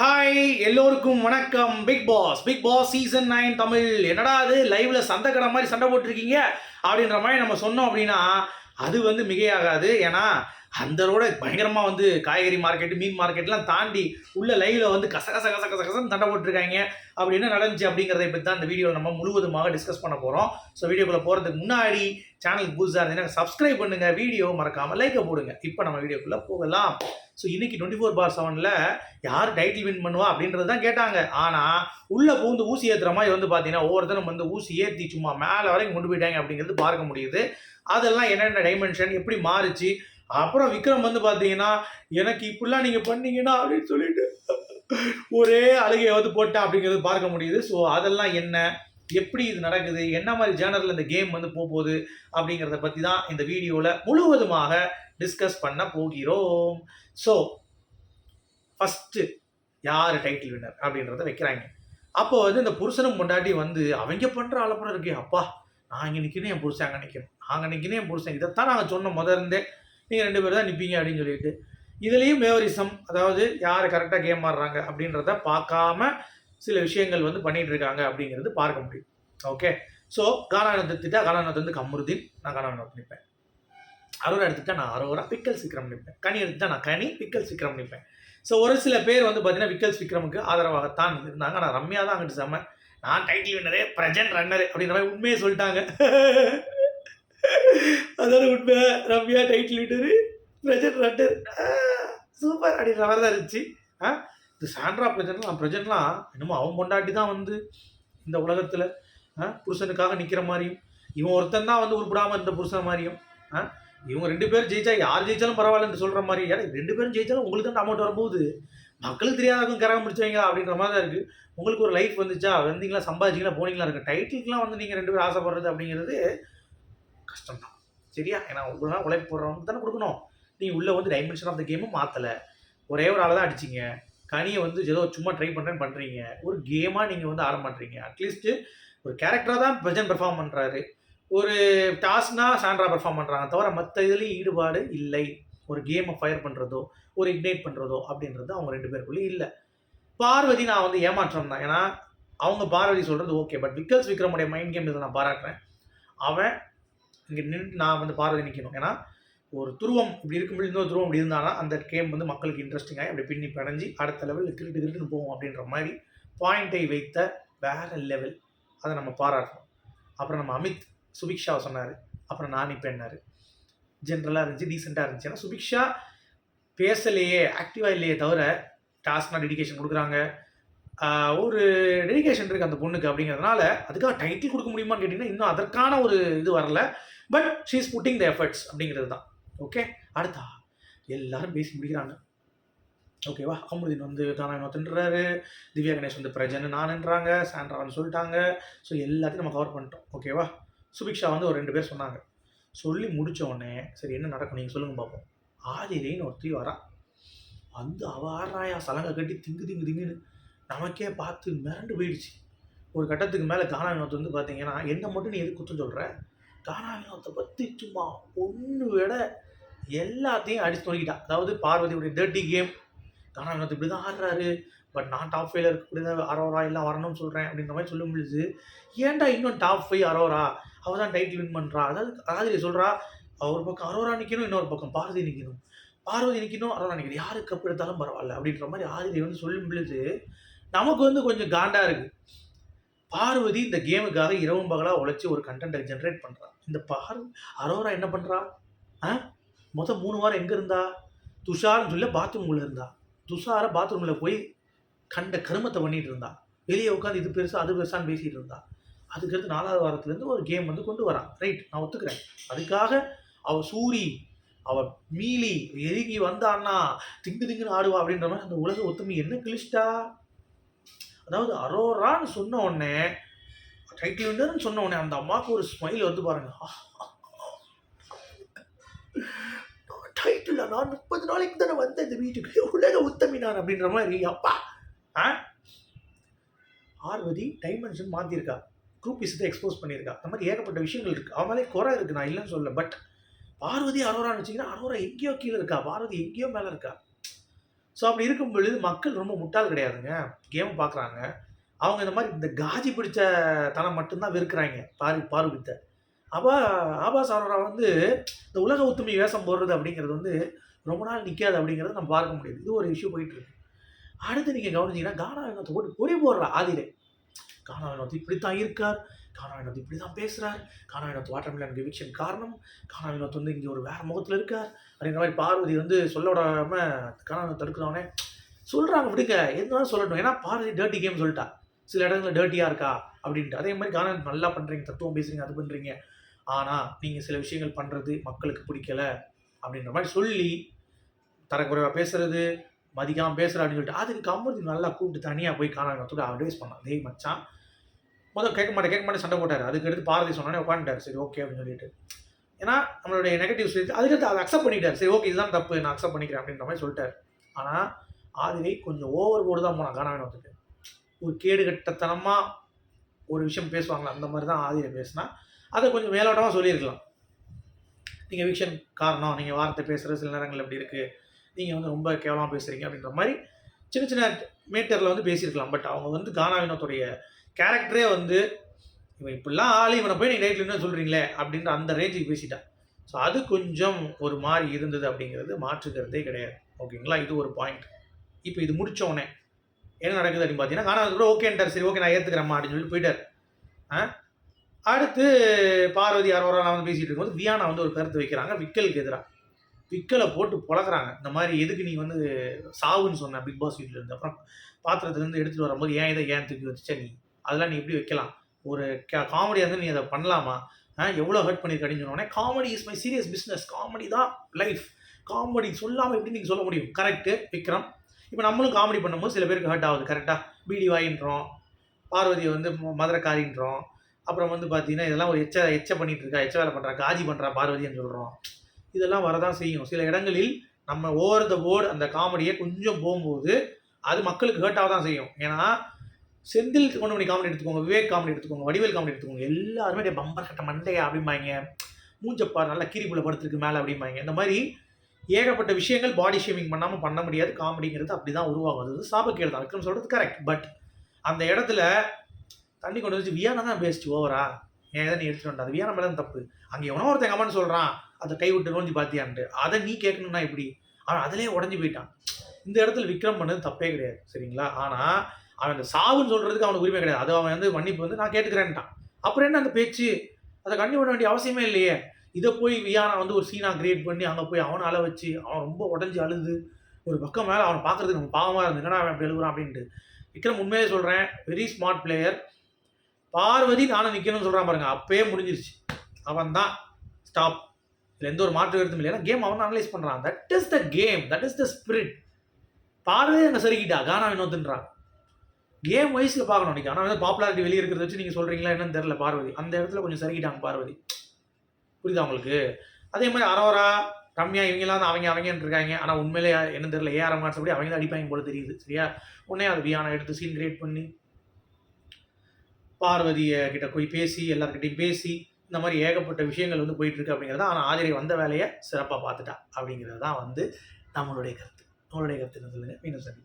Hi எல்லோருக்கும் வணக்கம். Bigg Boss Bigg Boss season nine Tamil. என்னடா அது? லைவ்ல சண்டை கடை மாதிரி சண்டை போட்டிருக்கீங்க? அப்படின்ற மாதிரி நம்ம சொன்னோம் அப்படின்னா அது வந்து மிகையாகாது. ஏன்னா அந்தரோட பயங்கரமாக வந்து காய்கறி மார்க்கெட்டு மீன் மார்க்கெட்லாம் தாண்டி உள்ள லைவ்ல வந்து கச கச கச கச கசன்னு சண்டை போட்டிருக்காங்க. அப்படி என்ன நடந்துச்சு அப்படிங்கிறத பற்றி தான் இந்த வீடியோவில் நம்ம முழுவதுமாக டிஸ்கஸ் பண்ண போகிறோம் ஸோ வீடியோக்குள்ளே போகிறதுக்கு முன்னாடி சேனலுக்கு புதுசாக இருந்தீங்கன்னா சப்ஸ்கிரைப் பண்ணுங்கள் வீடியோ மறக்காமல் லைக்கை போடுங்க. இப்போ நம்ம வீடியோக்குள்ளே போகலாம். ஸோ இன்னைக்கு டுவெண்ட்டி ஃபோர் பார் செவனில் யார் டைட்டில் வின் பண்ணுவா அப்படின்றது தான் கேட்டாங்க. ஆனால் உள்ளே பூந்து ஊசி ஏற்றுற மாதிரி வந்து பார்த்தீங்கன்னா ஒவ்வொருத்தரும் வந்து ஊசி ஏற்றி சும்மா மேலே வரைக்கும் கொண்டு போயிட்டாங்க அப்படிங்கிறது பார்க்க முடியுது. அதெல்லாம் என்னென்ன டைமென்ஷன் எப்படி மாறுச்சு? அப்புறம் விக்ரம் வந்து பார்த்தீங்கன்னா எனக்கு இப்படிலாம் நீங்கள் பண்ணீங்கன்னா அப்படின்னு சொல்லிட்டு ஒரே அழுகையை வந்து போட்டேன் அப்படிங்கிறது பார்க்க முடியுது. ஸோ அதெல்லாம் என்ன? எப்படி இது நடக்குது? என்ன மாதிரி ஜேனரில் இந்த கேம் வந்து போகுது? அப்படிங்கிறத பற்றி தான் இந்த வீடியோவில் முழுவதுமாக டிஸ்கஸ் பண்ண போகிறோம். ஸோ ஃபஸ்ட்டு யார் டைட்டில் வின்னர் அப்படின்றத வைக்கிறாங்க. அப்போ வந்து இந்த புருஷனும் பொண்டாட்டி வந்து அவங்க பண்ணுற அலப்படம் இருக்கே அப்பா. நான் இங்கே நிற்கணும் என் புருஷன் அங்கே நிற்கணும் நாங்கள் நிற்கணும் என் புருஷன். இதைத்தான் நாங்கள் சொன்ன முத இருந்தே. நீங்கள் ரெண்டு பேரும் தான் நிற்பீங்க அப்படின்னு சொல்லிட்டு. இதுலேயும் மேவரிசம் அதாவது யார் கரெக்டாக கேம் ஆடுறாங்க அப்படின்றத பார்க்காம சில விஷயங்கள் வந்து பண்ணிகிட்டு இருக்காங்க அப்படிங்கிறது பார்க்க முடியும். ஓகே ஸோ கானானத்தை எடுத்துட்டா கானானத்தை வந்து கமருதீன் நான் கானானத்தை நிற்பேன் அரோரா எடுத்துட்டா நான் அரோரா பிக்கல்ஸ் விக்ரம் நிற்பேன் கனி எடுத்துட்டா நான் கனி பிக்கல்ஸ் விக்ரம் நிற்பேன் ஸோ ஒரு சில பேர் வந்து பார்த்தீங்கன்னா விக்கல்ஸ் விக்ரமுக்கு ஆதரவாகத்தான் இருந்தாங்க. ஆனால் ரம்யா தான் அங்கிட்டு செம்ம நான் டைட்டில் வின்னரே பிரசன்ட் ரன்னரு அப்படின்ற மாதிரி உண்மையை சொல்லிட்டாங்க. அதாவது உண்மை ரம்யா டைட்டில் வின்னரு பிரஜன்ட் ரன்னர் சூப்பர் அப்படின்ற மாதிரி தான் இருந்துச்சு. ஆ இந்த சாண்ட்ரா பிரஜன்லாம் பிரஜன்லாம் என்னமோ அவன் கொண்டாட்டி தான் வந்து இந்த உலகத்தில் புருஷனுக்காக நிற்கிற மாதிரியும் இவன் ஒருத்தன் தான் வந்து உருப்படாமல் இருந்த புருஷன் மாதிரியும் ஆ இவங்க ரெண்டு பேரும் ஜெயிச்சா யார் ஜெயிச்சாலும் பரவாயில்லன்னு சொல்கிற மாதிரி. ஏன்னா ரெண்டு பேரும் ஜெயிச்சாலும் உங்களுக்கு தான் அமௌண்ட் வரும்போது மக்களுக்கு தெரியாதவங்க கரகம் பிடிச்சவங்க அப்படின்ற மாதிரி தான் இருக்குது உங்களுக்கு ஒரு லைஃப் வந்துச்சா வந்தீங்களா சம்பாதிச்சிங்களா போனீங்களா இருக்கு டைட்டிலுக்குலாம் வந்து நீங்கள் ரெண்டு பேரும் ஆசைப்படுறது அப்படிங்கிறது கஷ்டம் தான் சரியா? ஏன்னா உங்களுக்கு உழைப்பு போடுறவங்க தானே கொடுக்கணும். நீங்கள் உள்ளே வந்து டைமென்ஷன் ஆஃப் த கேமும் மாற்றலை ஒரே ஒரு ஆளை தான் அடிச்சிங்க. கனியை வந்து ஏதோ சும்மா ட்ரை பண்ணுறேன்னு பண்ணுறீங்க ஒரு கேமாக நீங்கள் வந்து ஆட மாட்டீங்க அட்லீஸ்ட்டு ஒரு கேரக்டராக தான் பிரஜன் பெர்ஃபார்ம் பண்ணுறாரு ஒரு டாஸ்னா சாண்ட்ரா பெர்ஃபார்ம் பண்ணுறாங்க தவிர மற்ற இதுலேயும் ஈடுபாடு இல்லை. ஒரு கேமை ஃபயர் பண்ணுறதோ ஒரு இக்னைட் பண்ணுறதோ அப்படின்றது அவங்க ரெண்டு பேருக்குள்ளேயும் இல்லை. பார்வதி நான் வந்து ஏமாற்றம் தான். ஏன்னா அவங்க பார்வதி சொல்கிறது ஓகே பட் விக்கல்ஸ் விக்ரமுடைய மைண்ட் கேம் இதை நான் பாராட்டுறேன். அவன் இங்கே நின்று நான் வந்து பார்வதி நிற்கணும் ஏன்னா ஒரு துருவம் இப்படி இருக்கும்போது இன்னொரு துருவம் இப்படி இருந்தானா அந்த கேம் வந்து மக்களுக்கு இன்ட்ரெஸ்டிங்காக அப்படி பின்னி பிணைஞ்சி அடுத்த லெவலில் திருட்டு திருட்டுன்னு போகும் அப்படின்ற மாதிரி பாயிண்டை வைத்த வேற லெவல் அதை நம்ம பாராட்டணும். அப்புறம் நம்ம அமித் சுபிக்ஷாவை சொன்னார். அப்புறம் நான் இப்போ என்னார்? ஜென்ரலாக இருந்துச்சு டீசெண்டாக இருந்துச்சு. ஏன்னா சுபிக்ஷா பேசலையே ஆக்டிவாக இல்லையே தவிர டாஸ்க்னா டெடிகேஷன் கொடுக்குறாங்க. ஒரு டெடிகேஷன் இருக்குது அந்த பொண்ணுக்கு அப்படிங்கிறதுனால அதுக்காக டைட்டில் கொடுக்க முடியுமான்னு கேட்டிங்கன்னா இன்னும் அதற்கான ஒரு இது வரல. But she is putting the efforts அப்படிங்கிறது தான். ஓகே அடுத்தா எல்லாரும் பேசி முடிக்கிறாங்க. ஓகேவா அமுதின் வந்து தானா தின்றாரு திவ்யா கணேஷ் வந்து பிரஜன் நான்ன்றாங்க. சாண்ட்ரான்னு சொல்லிட்டாங்க. ஸோ எல்லாத்தையும் நம்ம கவர் பண்ணிட்டோம். ஓகேவா சுபிக்ஷா வந்து ஒரு ரெண்டு பேர் சொன்னாங்க. சொல்லி முடிச்ச உடனே சரி என்ன நடக்கும்? நீங்கள் சொல்லுங்க பார்ப்போம் ஆதிலேன்னு ஒருத்தி வரா வந்து அவ ஆடுறாயா? சலங்கை கட்டி திங்கு திங்கு திங்குன்னு நமக்கே பார்த்து மிரண்டு போயிடுச்சு. ஒரு கட்டத்துக்கு மேலே கானா வினோத் வந்து பார்த்தீங்கன்னா என்ன மட்டும் நீ எது குத்தம் சொல்கிற கானா வினோத்தை பற்றி சும்மா ஒன்று விட எல்லாத்தையும் அடித்து தொலைக்கிட்டா அதாவது பார்வதியுடைய தேர்ட்டி கேம் கானா வினோத் இப்படி தான் ஆடுறாரு. பட் நான் டாப் ஃபைவ்ல இருக்கக்கூடிய அரோரா எல்லாம் வரணும்னு சொல்கிறேன் அப்படின்ற மாதிரி சொல்ல முடியுது ஏன்டா இன்னும் டாப் ஃபைவ் அரோரா அவள் தான் டைட்டில் வின் பண்ணுறா அதாவது காதலி சொல்கிறா ஒரு பக்கம் அரோரா நிற்கணும் இன்னொரு பக்கம் பார்வதி நிற்கணும் பார்வதி நிற்கணும் அரோரா நிற்கணும் யாருக்கு கப் எடுத்தாலும் பரவாயில்ல அப்படின்ற மாதிரி ஆதிரி வந்து சொல்லும் பொழுது நமக்கு வந்து கொஞ்சம் காண்டாக இருக்குது பார்வதி இந்த கேமுக்காக இரவும் பகலாக உழைச்சி ஒரு கண்டென்ட்டை ஜென்ரேட் பண்ணுறா இந்த பார் அரோரா என்ன பண்ணுறா ஆ? மொத்தம் மூணு வாரம் எங்கே இருந்தா? துஷார்னு சொல்ல பாத்ரூம்குள்ளே இருந்தா. துஷாரை பாத்ரூமில் போய் கண்ட கருமத்தை பண்ணிட்டு இருந்தா. வெளியே உட்காந்து இது பெருசாக அது பெருசான்னு பேசிகிட்டு இருந்தா. அதுக்கடுத்து நாலாவது வாரத்துலேருந்து ஒரு கேம் வந்து கொண்டு வரான். ரைட் நான் ஒத்துக்கிறேன். அதுக்காக அவ சூரி அவ மீலி எருகி வந்தான்னா திங்கு திங்குன்னு ஆடுவா அப்படின்ற மாதிரி அந்த உலக ஒத்துமை என்ன கிழிச்சிட்டா? அதாவது அரோரான்னு சொன்ன உடனே டைட்டில் வின்னர்னு சொன்ன உடனே அந்த அம்மாவுக்கு ஒரு ஸ்மைல் வந்து பாருங்க. டைட்டில் நான் முப்பது நாளைக்கு தானே வந்தேன் இந்த வீட்டுக்கு. உலக உத்தமி நான் அப்படின்ற மாதிரி. அப்பா ஆ? பார்வதி டைமென்ஷன் மாற்றிருக்கா குரூப் விஷயத்தை எக்ஸ்போஸ் பண்ணியிருக்கா. அந்த மாதிரி ஏகப்பட்ட விஷயங்கள் இருக்குது அவளே குறை இருக்குது நான் இல்லைன்னு சொல்லல. பட் பார்வதி அரோரான்னு வச்சிங்கன்னா அரோரா எங்கேயோ கீழே இருக்கா? பார்வதி எங்கேயோ மேலே இருக்கா? ஸோ அப்படி இருக்கும் பொழுது மக்கள் ரொம்ப முட்டாள் கிடையாதுங்க. கேம் பார்க்குறாங்க. அவங்க இந்த மாதிரி இந்த காஜி பிடிச்ச தனம் மட்டும்தான் வெறுக்கிறாங்க. பாரு பார்வதித்தை ஆபா ஆபாஸ் அரோரா வந்து இந்த உலக ஒத்துமை வேஷம் போடுறது அப்படிங்கிறது வந்து ரொம்ப நாள் நிற்காது அப்படிங்கிறத நம்ம பார்க்க முடியுது. இது ஒரு இஷ்யூ போயிட்டு இருக்கு. அடுத்து நீங்கள் கவனிச்சிங்கன்னா கானா வினோத்தை போட்டு பொறி போடுற ஆதிரே. கானா வினோத் இப்படி தான் இருக்கார். கானா வினோத் இப்படி தான் பேசுகிறார் Gana Vinoth watermelon eviction காரணம். கானா வினோத் வந்து இங்கே ஒரு வேறு முகத்தில் இருக்கார். அப்படிங்கிற மாதிரி பார்வதி வந்து சொல்ல விடாம கானா தடுக்கிறவனே சொல்கிறாங்க விடுங்க. எதுனாலும் சொல்லட்டும். ஏன்னா பார்வதி டர்ட்டி கேம் சொல்லிட்டா. சில இடங்களில் டர்ட்டியாக இருக்கா? அப்படின்ட்டு. அதே மாதிரி கானா நல்லா பண்ணுறீங்க தத்துவம் பேசுறீங்க அது பண்ணுறீங்க ஆனால் நீங்கள் சில விஷயங்கள் பண்ணுறது மக்களுக்கு பிடிக்கல. அப்படின்ற மாதிரி சொல்லி தரக்குறைவாக பேசுறது. மதிக்காமல் பேசுகிற அப்படின்னு சொல்லிட்டு அதுக்கு கமருதி நல்லா கூப்பிட்டு தனியாக போய் காணாங்கத்தோட அட்வைஸ் பண்ணான். டேய் மச்சான் முதல் கேட்க மாட்டேன் கேட்க மாட்டேன் சண்டை போட்டார். அதுக்கு எடுத்து பாரதி சொன்னோன்னே உட்காந்துட்டார் சரி ஓகே அப்படின்னு சொல்லிட்டு. ஏன்னா நம்மளுடைய நெகட்டிவ் சொல்லிட்டு அதுக்கடுத்து அதை அக்செப்ட் பண்ணிட்டார். சரி ஓகே இதுதான் தப்பு நான் அக்செப்ட் பண்ணிக்கிறேன் அப்படின்ற மாதிரி சொல்லிட்டார். ஆனால் ஆதிரை கொஞ்சம் ஓவர் போர்டு தான் போனான் காணாவினத்துக்கு ஒரு கேடு கட்டத்தனமாக ஒரு விஷயம் பேசுவாங்களா அந்த மாதிரி தான் ஆதிரை பேசினா அதை கொஞ்சம் மேலோட்டமாக சொல்லியிருக்கலாம். நீங்கள் விஷன் காரணம் நீங்கள் வார்த்தை பேசுகிற சில நேரங்கள் எப்படி இருக்குது நீங்கள் வந்து ரொம்ப கேவலமாக பேசுகிறீங்க அப்படின்ற மாதிரி சின்ன சின்ன மேட்டரில் வந்து பேசியிருக்கலாம். பட் அவங்க வந்து கானா வினோத்துடைய கேரக்டரே வந்து இவன் இப்படிலாம் ஆள் இவனை போய் நீங்கள் ரைட்டில் என்ன சொல்கிறீங்களே அப்படின்ற அந்த ரேஞ்சுக்கு பேசிட்டான் ஸோ அது கொஞ்சம் ஒரு மாதிரி இருந்தது அப்படிங்கிறது மாற்றுக்கிறதே கிடையாது. ஓகேங்களா இது ஒரு பாயிண்ட் இப்போ இது முடித்தோடனே என்ன நடக்குது அப்படின்னு பார்த்தீங்கன்னா கானா கூட ஓகேன்ட்டார் சரி ஓகே நான் ஏற்றுக்கிறேம்மா அப்படின்னு சொல்லி போயிட்டார். ஆ? அடுத்து பார்வதி அரோரா வந்து பேசிகிட்டு இருக்கும்போது வியானா வந்து ஒரு கருத்து வைக்கிறாங்க. விக்கலுக்கு எதிராக பிக்கலை போட்டு பொழக்கிறாங்க இந்த மாதிரி எதுக்கு நீ வந்து சாவுன்னு சொன்ன பிக் பாஸ் வீட்டில் இருந்து? அப்புறம் பாத்திரத்துலேருந்து எடுத்துகிட்டு வரும்போது ஏன் இதை ஏன் தூக்கி வச்சுச்சா நீ? அதெல்லாம் நீ எப்படி வைக்கலாம்? ஒரு காமெடியாக இருந்து நீ அதை பண்ணலாமா? ஆ எவ்வளோ ஹர்ட் பண்ணியிருக்கடின்னு சொன்னோடனே comedy is my serious business comedy தான் லைஃப் காமெடி சொல்லாமல் எப்படி நீங்கள் சொல்ல முடியும்? கரெக்டு விக்ரம். இப்போ நம்மளும் காமெடி பண்ணும்போது சில பேருக்கு ஹர்ட் ஆகுது. கரெக்டாக பீடி வாயின்றோம். பார்வதியை வந்து ம- மதுரைக்காரின்றோம். அப்புறம் வந்து பார்த்தீங்கன்னா இதெல்லாம் ஒரு எச்ச எச்ச பண்ணிட்டு இருக்கா எச்ச வேலை பண்ணுறா காஜி பண்ணுறா பார்வதின்னு சொல்கிறோம் இதெல்லாம் வரதான் செய்யும். சில இடங்களில் நம்ம ஓவர் த போர்டு அந்த காமெடியை கொஞ்சம் போகும்போது அது மக்களுக்கு ஹேர்ட்டாக தான் செய்யும். ஏன்னா செந்தில் கொண்டு மணி காமெடி எடுத்துக்கோங்க விவேக் காமெடி எடுத்துக்கோங்க வடிவேல் காமெடி எடுத்துக்கோங்க எல்லாருமே அப்படியே பம்பர் கட்ட மண்டையா அப்படிம்பாங்க. மூஞ்சப்பார் நல்லா கீரிப்புல படுத்துருக்கு மேலே அப்படிம்பாங்க. இந்த மாதிரி ஏகப்பட்ட விஷயங்கள் பாடி ஷேமிங் பண்ணாமல் பண்ண முடியாது. காமெடிங்கிறது அப்படி தான் உருவாகும். அது சாபக்கேடு தான் விக்ரம் சொல்கிறது கரெக்ட் பட் அந்த இடத்துல தண்ணி கொண்டு வச்சு வியானா தான் பேஸ்ட் ஓவரா ஏன் இதை நீ எடுத்துகிட்டு வந்தா? அது வியானா மேலே தான் தப்பு. அங்கே எவனோ ஒருத்தன் கமெண்ட் சொல்கிறான் அதை கை விட்டு நோஞ்சி பார்த்தியான்ட்டு அதை நீ கேட்கணும்னா எப்படி? அவன் அதிலே உடஞ்சி போயிட்டான். இந்த இடத்துல விக்ரம் பண்ணது தப்பே கிடையாது சரிங்களா? ஆனால் அவன் அந்த சாவுன்னு சொல்கிறதுக்கு அவனுக்கு உரிமை கிடையாது. அது அவன் வந்து மன்னிப்பு வந்து நான் கேட்டுக்கிறேன்ட்டான். அப்புறம் என்ன அந்த பேச்சு? அதை கண்டி பண்ண வேண்டிய அவசியமே இல்லையே. இதை போய் வியானா வந்து ஒரு சீனா கிரியேட் பண்ணி அங்கே போய் அவனை அலை வச்சு அவன் ரொம்ப உடஞ்சி அழுது ஒரு பக்கம் மேலே அவனை பார்க்கறதுக்கு நம்ம பாவமாக இருந்தது. என்னடா அவன் அப்படி எழுதுறான் அப்படின்ட்டு. விக்ரம் உண்மையிலே சொல்கிறேன் வெரி ஸ்மார்ட் பிளேயர் பார்வதி நானும் நிற்கணும்னு சொல்கிறான் பாருங்க. அப்பயே முடிஞ்சிருச்சு. அவன் தான் ஸ்டாப் இதில் எந்த ஒரு மாற்று கருத்தும் இல்லை. ஏன்னா கேம் அவன் அனலைஸ் பண்ணுறான் that is the game that is the spirit Parvathi அங்கே சரிக்கிட்டா கானா வினோத்துன்றான். கேம் வயசில் பார்க்கணும் இன்னைக்கு. ஆனால் வந்து பாப்புலாரிட்டி வெளியே இருக்கிறத வச்சு நீங்கள் சொல்கிறீங்களா என்னன்னு தெரில பார்வதி. அந்த இடத்துல கொஞ்சம் சரிக்கிட்டாங்க பார்வதி. புரியுதா உங்களுக்கு? அதே மாதிரி அரோரா ரம்யா இவங்கெல்லாம் தான் அவங்க அவங்கன்னு இருக்காங்க. ஆனால் உண்மையிலே என்ன தெரியல ஏஆர் மார்ஸ் அப்படி அவங்க தான் அடிப்பாங்க போல தெரியுது. சரியா? உடனே அது வியானா எடுத்து சீன் கிரியேட் பண்ணி பார்வதியை கிட்ட போய் பேசி எல்லாருக்கிட்டையும் பேசி இந்த மாதிரி ஏகப்பட்ட விஷயங்கள் வந்து போயிட்டுருக்கு அப்படிங்கிறது ஆனால் ஆதிரை வந்த வேலையை சிறப்பாக பார்த்துட்டா அப்படிங்கிறது தான் வந்து நம்மளுடைய கருத்து. நம்மளுடைய கருத்து என்ன சொல்லுங்க? மீண்டும் சரி